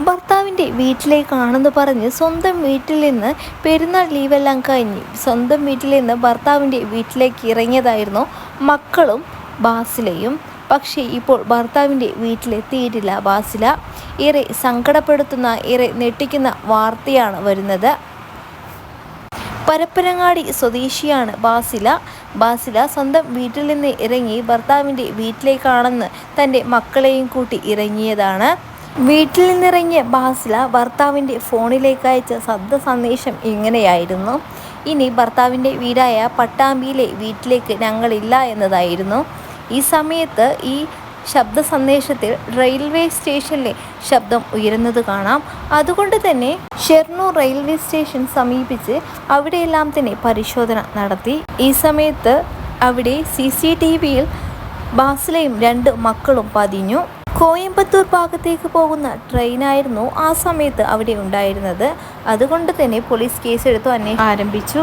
ഭർത്താവിന്റെ വീട്ടിലേക്കാണെന്ന് പറഞ്ഞ് സ്വന്തം വീട്ടിൽ നിന്ന് പെരുന്നാൾ ലീവെല്ലാം കഴിഞ്ഞ് സ്വന്തം വീട്ടിൽ നിന്ന് ഭർത്താവിന്റെ വീട്ടിലേക്ക് ഇറങ്ങിയതായിരുന്നു മക്കളും ബാസിലയും. പക്ഷേ ഇപ്പോൾ ഭർത്താവിന്റെ വീട്ടിലെത്തിയിട്ടില്ല ബാസില. ഏറെ സങ്കടപ്പെടുത്തുന്ന ഏറെ ഞെട്ടിക്കുന്ന വാർത്തയാണ് വരുന്നത്. പരപ്പനങ്ങാടി സ്വദേശിയാണ് ബാസില. ബാസില സ്വന്തം വീട്ടിൽ നിന്ന് ഇറങ്ങി ഭർത്താവിന്റെ വീട്ടിലേക്കാണെന്ന് തന്റെ മക്കളെയും കൂട്ടി ഇറങ്ങിയതാണ്. വീട്ടിൽ നിന്നിറങ്ങിയ ബാസില ഭർത്താവിന്റെ ഫോണിലേക്ക് അയച്ച ശബ്ദ സന്ദേശം ഇങ്ങനെയായിരുന്നു. ഇനി ഭർത്താവിന്റെ വീടായ പട്ടാമ്പിയിലെ വീട്ടിലേക്ക് ഞങ്ങളില്ല എന്നതായിരുന്നു. ഈ സമയത്ത് ഈ ശബ്ദ സന്ദേശത്തിൽ റെയിൽവേ സ്റ്റേഷനിലെ ശബ്ദം ഉയരുന്നത് കാണാം. അതുകൊണ്ട് തന്നെ ഷെർണൂർ റെയിൽവേ സ്റ്റേഷൻ സമീപിച്ച് അവിടെയെല്ലാം തന്നെ പരിശോധന നടത്തി. ഈ സമയത്ത് അവിടെ സി സി ടി വിയിൽ ബാസിലയും രണ്ട് മക്കളും പതിഞ്ഞു. കോയമ്പത്തൂർ ഭാഗത്തേക്ക് പോകുന്ന ട്രെയിനായിരുന്നു ആ സമയത്ത് അവിടെ ഉണ്ടായിരുന്നത്. അതുകൊണ്ട് തന്നെ പോലീസ് കേസെടുത്തു അന്വേഷണം ആരംഭിച്ചു.